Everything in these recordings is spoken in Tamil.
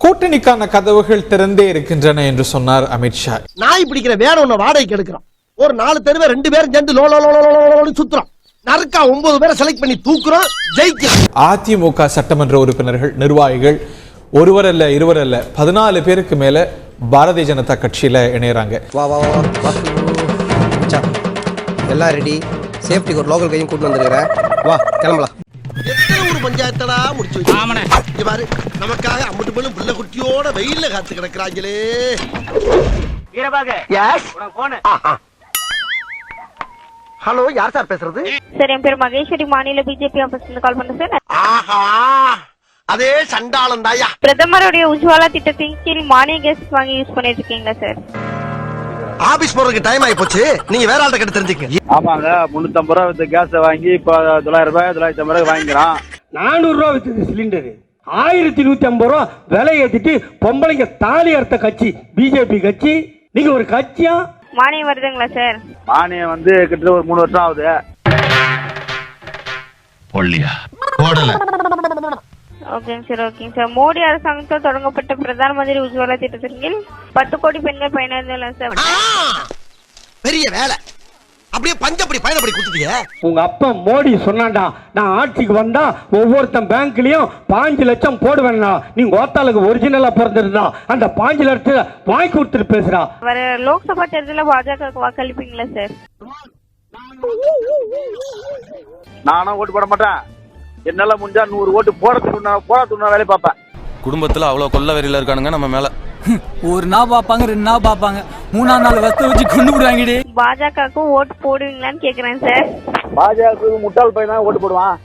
கூட்டணிக்கான கதவுகள் திறந்தே இருக்கின்றன என்று சொன்னார் அமித்ஷா நாய் பிடிக்கிற வேற ஒண்ணு வாடகைக்கு எடுக்கிறோம் ஒரு நாலு தெருவே ரெண்டு பேரும் சேர்ந்து லோ லோ லோ லோ லோ லோன்னு சுத்துறோம் நறுக்கா ஒன்பது பேரை செலக்ட் பண்ணி தூக்குறோம் ஜெயிக்கிறோம் அதிமுக சட்டமன்ற உறுப்பினர்கள் நிர்வாகிகள் ஒருவர் அல்ல இருவர் அல்ல பதினாலு பேருக்கு மேல பாரதிய ஜனதா கட்சியில இணையறாங்க. வா வா வா எல்லாம் ரெடி சேஃப்டிக்கு ஒரு லோக்கல் கையும் கூட்டு வந்துருக்கிறேன். வா கிளம்பலாம். பஞ்சாயத்தடா முடிச்சு இங்க பாரு நமக்காக அம்பட்டு பெண்ணும் புள்ள குட்டியோட வெயில்ல காத்து கிடக்குறாங்களே. ஹலோ யார் சார் பேசுறது? சார் என் பேர் மகேஸ்வரி. மாநில பிஜேபி ஆபீஸ்ல இருந்து கால் பண்றேன் சார். ஆஹா. அதே சண்டாளம் தாயா பிரதமருடைய உஜ்வாலா திட்டத்தின் கீழ் மானிய கேஸ் வாங்கி யூஸ் பண்ணிட்டு இருக்கீங்களா சார்? ஆபீஸ் போறதுக்கு டைம் ஆயி போச்சு நீங்க வேற ஆள்கிட்ட கிட்ட தெரிஞ்சுக்க ஆமாங்க முன்னூத்தம்பது ரூபா வித்த கேஸை வாங்கி இப்போ தொள்ளாயிரம் ரூபாய் தொள்ளாயிரத்தி ஐம்பது ரூபாய் வாங்கிக்கிறான். நானூறு ரூபா வித்தது சிலிண்டரு. ஆயிரத்தி நூத்தி ஐம்பது ரூபா விலை ஏத்திட்டு பொம்பளைங்க தாலி அறுத்த கட்சி பிஜேபி கட்சி. நீங்க ஒரு கட்சியா? மானியம் வருதுங்களா சார் மானியம் வந்து கிட்டத்தட்ட ஒரு மூணு வருஷம் ஆகுது. ஓகேங்க சார் ஓகேங்க சார் மோடி அரசாங்கத்தால் தொடங்கப்பட்ட பிரதான் மந்திரி உஜ்வாலா திட்டத்தின் கீழ் பத்து கோடி பெண்கள் பயனடைந்துள்ளனர் சார் பெரிய வேலை. அப்படியே பஞ்சப்படி பயணப்படி குடுத்துட்டீங்க உங்க அப்பா மோடி சொன்னான்டா நான் ஆட்சிக்கு வந்தா ஒவ்வொருத்தன் பேங்க்லயும் பாஞ்சு லட்சம் போடுவேன்னா நீங்க ஓத்தாளுக்கு ஒரிஜினலா பிறந்திருந்தா அந்த பாஞ்சு லட்சத்தை வாங்கி கொடுத்துட்டு பேசுறா வர லோக்சபா தேர்தலில் பாஜக வாக்களிப்பீங்களா சார் நானும் ஓட்டு போட மாட்டேன். என்னால முடிஞ்சா நூறு ஓட்டு போறதுக்கு போறதுக்கு வேலையை பார்ப்பேன். குடும்பத்துல அவ்வளவு கொள்ள வெறியில இருக்கானுங்க நம்ம மேல. ஒரு நாள் பார்ப்பாங்க ரெண்டு நாள் பார்ப்பாங்க. மூணாம் நாள் வஸ்து வச்சு கொண்டு விடுவாங்கடி. பாஜகவுக்கு ஓட்டு போடுவீங்களான்னு கேக்குறேன் சார். பாஜக முட்டாள் பையன் தான் ஓட்டு போடுவான்?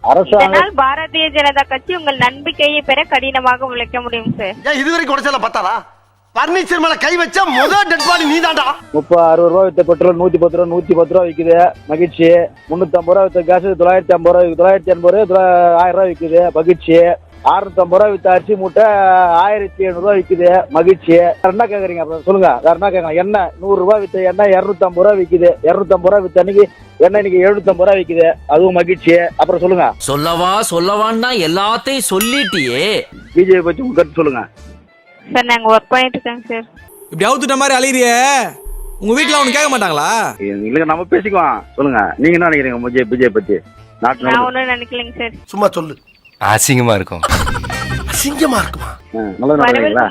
அரசாங்கம் இதனால் பாரதிய ஜனதா கட்சி உங்கள் நம்பிக்கையை பெற கடினமாக உழைக்க முடியும் சார். ஏன் இது வரைக்கும் உடச்சல பத்தாதா? பர்னிச்சர் மேல கை வச்ச முதல் டெட் பாடி நீ தாண்டா முப்பது அறுபது ரூபா வித்த பெட்ரோல் நூத்தி பத்து ரூபா நூத்தி பத்து ரூபா விக்குது. மகிழ்ச்சி. முன்னூத்தி ஐம்பது ரூபா வித்த கேஸ் தொள்ளாயிரத்தி ஐம்பது ரூபா. தொள்ளாயிரத்தி எண்பது ரூபா தொள்ளா- ஆயிரம் ரூபா விக்குது. மகிழ்ச்சி. அறுநூத்தி ஐம்பது ரூபா வித்த அரிசி மூட்டை ஆயிரத்தி எழுநூறு ரூபா விக்குது. மகிழ்ச்சி. என்ன கேக்குறீங்க அப்புறம் சொல்லுங்க. வேற என்ன கேட்கலாம் எண்ணெய் நூறு ரூபாய் வித்த எண்ணெய் இருநூத்தி ஐம்பது ரூபா விக்குது. இருநூத்தி ஐம்பது ரூபா வித்த அன்னைக்கு எண்ணெய் இன்னைக்கு எழுநூத்தி ஐம்பது ரூபா விக்குது. அதுவும் மகிழ்ச்சி. அப்புறம் சொல்லுங்க. சொல்லவா சொல்லவான்னா எல்லாத்தையும் சொல்லிட்டியே. பிஜேபி பத்தி உங்க கருத்து சொல்லுங்க. சார் நாங்க ஒர்க் பண்ணிட்டு இருக்கோங்க சார். இப்படி அவுத்துட்ட மாதிரி அலையிறிய உங்க வீட்டுல அவனு கேட்க மாட்டாங்களா? இல்லைங்க நம்ம பேசிக்குவோம் சொல்லுங்க. நீங்க என்ன நினைக்கிறீங்க பிஜே பிஜே பத்தி? நாட்டு நான். ஒன்றும் நினைக்கலைங்க சார். சும்மா சொல்லு. அசிங்கமா இருக்கும். அசிங்கமா இருக்குமா?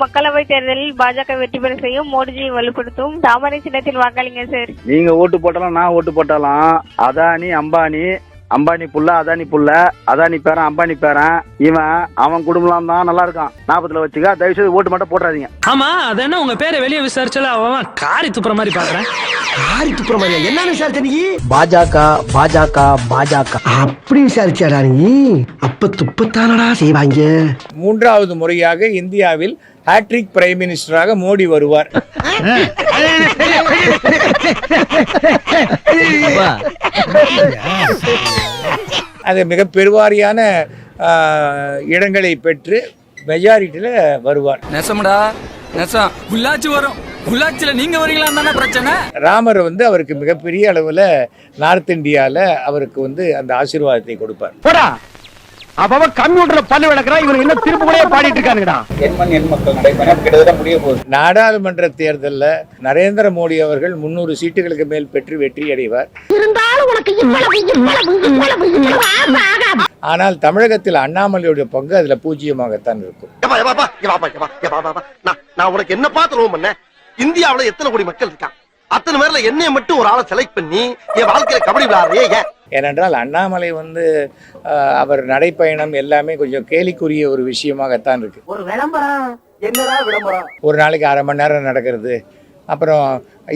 மக்களவை தேர்தலில் பாஜக வெற்றி பெற செய்யும் மோடிஜியை வலுப்படுத்தும். தாமரை சின்னத்தில் வாக்களிங்க சார். நீங்க ஓட்டு போட்டாலும் நான் ஓட்டு போட்டாலும் அதானி அம்பானி அம்பானி புள்ள அதானி புள்ள அதானி பேரன் அம்பானி பேரன் இவன் அவன் குடும்பம் தான் நல்லா இருக்கான். ஞாபகத்துல வச்சுக்க தயவு செய்து ஓட்டு மட்டும் போட்டுறாதீங்க. ஆமா அது என்ன உங்க பேரை வெளியே விசாரிச்சால அவன் காரி துப்புற மாதிரி பாக்குறேன். ஆரி துப்புற மாதிரியா? என்ன விசாரிச்ச நீ? பாஜக பாஜக பாஜக. அப்படி விசாரிச்சாடா நீ? அப்ப துப்பத்தானடா செய்வாங்க மூன்றாவது முறையாக இந்தியாவில் ஹாட்ரிக் பிரைம் மினிஸ்டராக மோடி வருவார். அது மிக பெருவாரியான இடங்களை பெற்று மெஜாரிட்டியில் வருவார். நெசம்டா நெசம். உள்ளாட்சி வரும். உள்ளாட்சியில நீங்க வரீங்களா தானே பிரச்சனை? ராமர் வந்து அவருக்கு மிகப்பெரிய அளவில் நார்த் இந்தியாவில் அவருக்கு வந்து அந்த ஆசீர்வாதத்தை கொடுப்பார். அப்ப கம்ப்யூட்டர்ல பல்லு விளக்குறா இவங்க என்ன திருப்பு கூட பாடிட்டு போகுது. நாடாளுமன்ற தேர்தலில் நரேந்திர மோடி அவர்கள் முன்னூறு சீட்டுகளுக்கு மேல் பெற்று வெற்றி அடைவார். ஆனால் தமிழகத்தில் அண்ணாமலையுடைய பங்கு அதுல பூஜ்ஜியமாகத்தான் இருக்கும். நான் உனக்கு என்ன பார்த்து ரோம் பண்ணேன் இந்தியாவுல எத்தனை கோடி மக்கள் இருக்கான் அத்தனை பேர்ல என்னைய மட்டும் ஒரு ஆளை செலக்ட் பண்ணி என் வாழ்க்கையில கபடி விளையாடுறே ஏன்? ஏனென்றால் அண்ணாமலை வந்து அவர் நடைப்பயணம் எல்லாமே கொஞ்சம் கேலிக்குரிய ஒரு விஷயமாகத்தான் இருக்கு. ஒரு விளம்பரம் என்னடா விளம்பரம்? ஒரு நாளைக்கு அரை மணி நேரம் நடக்கிறது. அப்புறம்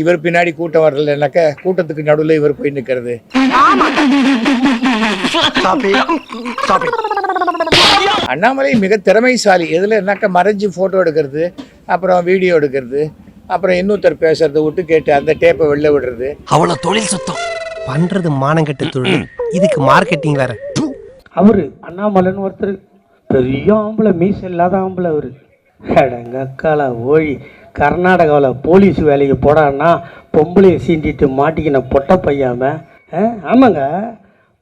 இவர் பின்னாடி கூட்டம் வரலனாக்க கூட்டத்துக்கு நடுவில் இவர் போய் நிற்கிறது அண்ணாமலை மிக திறமைசாலி. எதில் என்னக்கா மறைஞ்சு ஃபோட்டோ எடுக்கிறது அப்புறம் வீடியோ எடுக்கிறது அப்புறம் இன்னொருத்தர் பேசுறத விட்டு கேட்டு அந்த டேப்பை வெளில விடுறது. அவ்வளவு தொழில் சுத்தம். பண்றது மானங்கெட்ட தொழில். இதுக்கு மார்க்கெட்டிங் வேற. அவரு அண்ணாமலைன்னு ஒருத்தர். பெரிய ஆம்பளை மீச இல்லாத ஆம்பளை அவரு. அடங்கக்கால ஓழி. கர்நாடகாவில் போலீஸ் வேலைக்கு போடான்னா பொம்பளையை சீண்டிட்டு மாட்டிக்கின பொட்ட பையாம ஆமாங்க.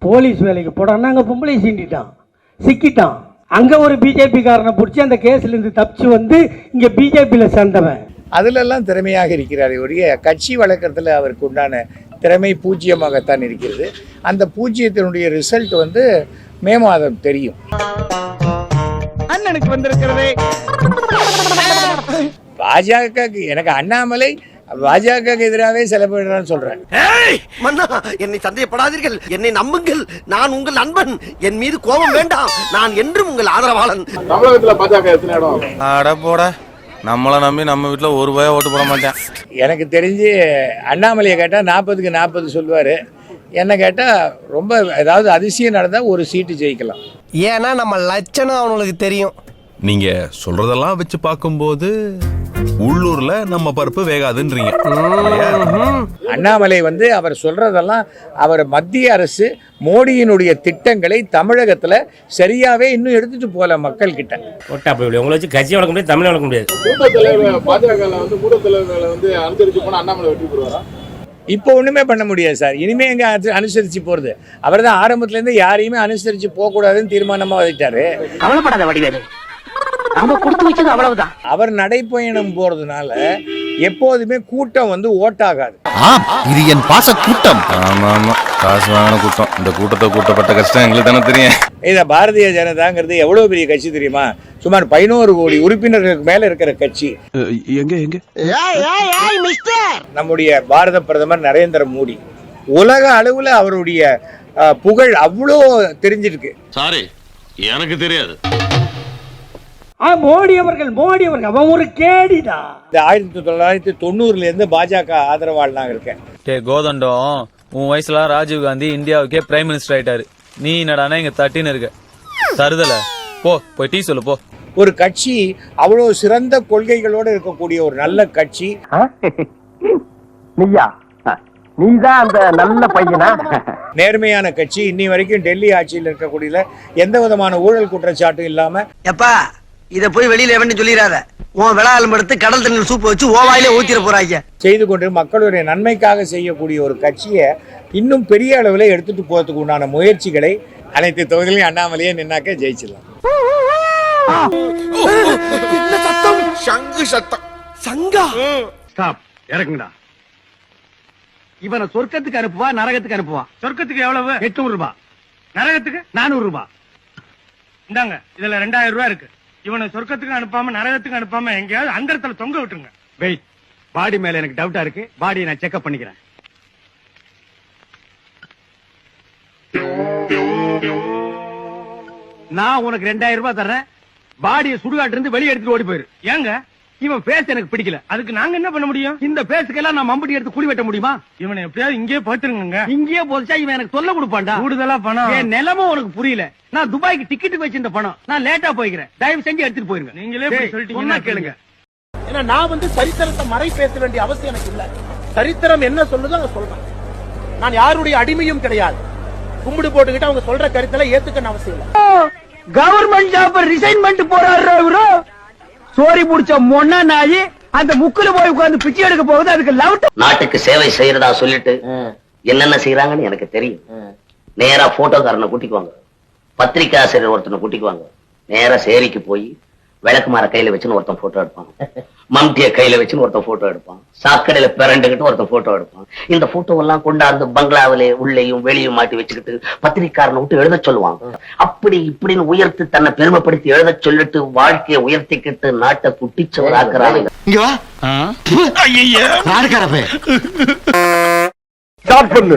போலீஸ் வேலைக்கு போடான்னா அங்கே பொம்பளையை சீண்டிட்டான். சிக்கிட்டான். அங்க ஒரு பிஜேபி காரனை பிடிச்சி அந்த கேஸ்ல இருந்து தப்பிச்சு வந்து இங்க பிஜேபியில சேர்ந்தவன். அதிலெல்லாம் திறமையாக இருக்கிறார் ஒழிய கட்சி வளர்க்குறதுல அவருக்கு உண்டான திறமை பூஜ்ஜியமாகத்தான் இருக்கிறது. அந்த பூஜ்ஜியத்தினுடைய ரிசல்ட் வந்து மே மாதம் தெரியும். அண்ணனுக்கு வந்திருக்கிறதே. பாஜக எனக்கு அண்ணாமலை பாஜக எதிராகவே செலவிடுறான்னு சொல்றேன் மன்னா என்னை சந்தேகப்படாதீர்கள். என்னை நம்புங்கள். நான் உங்கள் நண்பன். என் மீது கோபம் வேண்டாம். நான் என்றும் உங்கள் ஆதரவாளன். அட போட. நம்மளை நம்பி நம்ம வீட்டில் ஒரு ரூபாய் ஓட்டு போட மாட்டேன். எனக்கு தெரிஞ்சு அண்ணாமலையை கேட்டால் நாற்பதுக்கு நாற்பது சொல்லுவார். என்ன கேட்டால் ரொம்ப ஏதாவது அதிசயம் நடந்தால் ஒரு சீட்டு ஜெயிக்கலாம். ஏன்னா நம்ம லட்சணம் அவனுக்கு தெரியும். நீங்க சொல்றதெல்லாம் வச்சு பார்க்கும்போது உள்ளூர்ல நம்ம பருப்பு வேகாதுன்றீங்க? அண்ணாமலை வந்து அவர் சொல்றதெல்லாம் அவர் மத்திய அரசு மோடியினுடைய திட்டங்களை தமிழகத்துல சரியாவே இன்னும் எடுத்துட்டு போல மக்கள் கிட்ட ஒட்டா போய் உங்களை வச்சு கட்சி வளர்க்க முடியாது தமிழ் வளர்க்க முடியாது. இப்போ ஒண்ணுமே பண்ண முடியாது சார். இனிமே எங்க அனு- அனுசரிச்சு போறது. அவர் தான் ஆரம்பத்துல இருந்து யாரையுமே அனுசரிச்சு போக கூடாதுன்னு தீர்மானமா வச்சுட்டாரு. கவலைப்படாத வடிவேலு. நம்ம கொடுத்து வச்சது அவ்வளவுதான். அவர் நடைப்பயணம் போறதுனால எப்போதுமே கூட்டம் வந்து ஓட்டாகாது. இது என் பாச கூட்டம். ஆமா ஆமா காசு வாங்கின கூட்டம். இந்த கூட்டத்தை கூட்டப்பட்ட கஷ்டம் எங்களுக்கு தானே தெரியும். இதை பாரதிய ஜனதாங்கிறது எவ்வளவு பெரிய கட்சி தெரியுமா? சுமார் பதினோரு கோடி உறுப்பினர்களுக்கு மேல இருக்கிற கட்சி. எங்க எங்க? நம்முடைய பாரத பிரதமர் நரேந்திர மோடி. உலக அளவுல அவருடைய அஹ், புகழ் அவ்வளோ தெரிஞ்சிருக்கு. சாரி எனக்கு தெரியாது. மோடி அவர்கள் மோடி அவர்கள் அவன் ஒரு கேடிடா. இந்த ஆயிரத்தி தொள்ளாயிரத்தி தொண்ணூறுல இருந்து பாஜக ஆதரவாளர் நான் இருக்கேன். டே கோதண்டம் உன் வயசுல ராஜீவ் காந்தி இந்தியாவுக்கே பிரைம் மினிஸ்டர் ஆயிட்டாரு. நீ என்னடானா இங்க தட்டின்னு இருக்க. தருதல. போ போய் டீ சொல்லு போ. ஒரு கட்சி அவ்வளோ சிறந்த கொள்கைகளோடு இருக்கக்கூடிய ஒரு நல்ல கட்சி. நீயா? நீதான் அந்த நல்ல பையனா? நேர்மையான கட்சி. இன்னி வரைக்கும் டெல்லி ஆட்சியில் இருக்கக்கூடிய எந்த விதமான ஊழல் குற்றச்சாட்டும் இல்லாம எப்பா இத போய் வெளியில எவன்னு சொல்லிடாத உன் விளாலும் எடுத்து கடல் தண்ணீர் சூப்பு வச்சு ஓவாயிலே ஊத்திர போறாங்க செய்து கொண்டு மக்களுடைய நன்மைக்காக செய்யக்கூடிய ஒரு கட்சியை இன்னும் பெரிய அளவில் எடுத்துட்டு போறதுக்கு உண்டான முயற்சிகளை அனைத்து தொகுதியிலையும் அண்ணாமலையே நின்னாக்க ஜெயிச்சிடலாம். சங்கு. சத்தம் சங்கா ஸ்டாப் இறக்குங்கடா இவனை சொர்க்கத்துக்கு அனுப்புவா நரகத்துக்கு அனுப்புவா? சொர்க்கத்துக்கு எவ்வளவு? எட்நூறு ரூபாய் நரகத்துக்கு நானூறு ரூபாய் இந்தாங்க இதுல ரெண்டாயிரம் ரூபாய் இருக்கு. இவனை சொர்க்கத்துக்கு அனுப்பாம நரகத்துக்கு அனுப்பாம எங்கேயாவது அந்தரத்துல தொங்க விட்டுருங்க. வெயிட் பாடி மேல எனக்கு டவுட்டா இருக்கு. பாடியை நான் செக்அப் பண்ணிக்கிறேன். நான் உனக்கு ரெண்டாயிரம் ரூபாய் தர்றேன். பாடியை சுடுகாட்டு இருந்து வெளியே எடுத்துட்டு ஓடி போயிரு. ஏங்க? இவன் பேச எனக்கு பிடிக்கல. அதுக்கு நாங்க என்ன பண்ண முடியும்? இந்த பேசுக்கெல்லாம் நான் மம்பட்டி எடுத்து குழி வெட்ட முடியுமா? இவனை எப்படியாவது இங்கேயே போத்துருங்க இங்கேயே போச்சா இவன் எனக்கு சொல்ல கொடுப்பான்டா. கூடுதலா பணம். என் நிலமும் உனக்கு புரியல. நான் துபாய்க்கு டிக்கெட் வச்சிருந்த பணம். நான் லேட்டா போய்க்கிறேன். தயவு செஞ்சு எடுத்துட்டு போயிருங்க. நீங்களே சொல்லிட்டீங்க கேளுங்க. ஏன்னா நான் வந்து சரித்திரத்தை மறை பேச வேண்டிய அவசியம் எனக்கு இல்ல. சரித்திரம் என்ன சொல்லுதோ அங்க சொல்றேன். நான் யாருடைய அடிமையும் கிடையாது. கும்பிடு போட்டுக்கிட்டு அவங்க சொல்ற கருத்துல ஏத்துக்கணும் அவசியம் இல்ல. கவர்மெண்ட் ஜாப் ரிசைன் பண்ணிட்டு போறாரு சோரி புடிச்ச மொன்னா நாயி அந்த முக்குல போய் உட்கார்ந்து பிச்சை எடுக்க போகுது அதுக்கு லவ் நாட்டுக்கு சேவை செய்யறதா சொல்லிட்டு என்னென்ன செய்யறாங்கன்னு எனக்கு தெரியும். நேரா போட்டோக்காரனை கூட்டிக்குவாங்க. பத்திரிக்கை ஆசிரியர் ஒருத்தனை கூட்டிக்குவாங்க. நேரா சேரிக்கு போய் விளக்கு மர கையில வச்சுன்னு ஒருத்தன் போட்டோ எடுப்பான். மம்டிய கையில வச்சுன்னு ஒருத்தன் போட்டோ எடுப்பான். சாக்கடையில பிறண்டுகிட்டு ஒருத்தன் போட்டோ எடுப்பான். இந்த போட்டோ எல்லாம் கொண்டாந்து பங்களாவிலே உள்ளேயும் வெளியும் மாட்டி வச்சுக்கிட்டு பத்திரிக்காரனை விட்டு எழுத சொல்லுவாங்க. அப்படி இப்படின்னு உயர்த்தி தன்னை பெருமைப்படுத்தி எழுத சொல்லிட்டு வாழ்க்கையை உயர்த்திக்கிட்டு நாட்டை குட்டிச்சவராக்குறாங்க இங்க வா. நாடுக்காரப்பே ஸ்டார்ட் பண்ணு.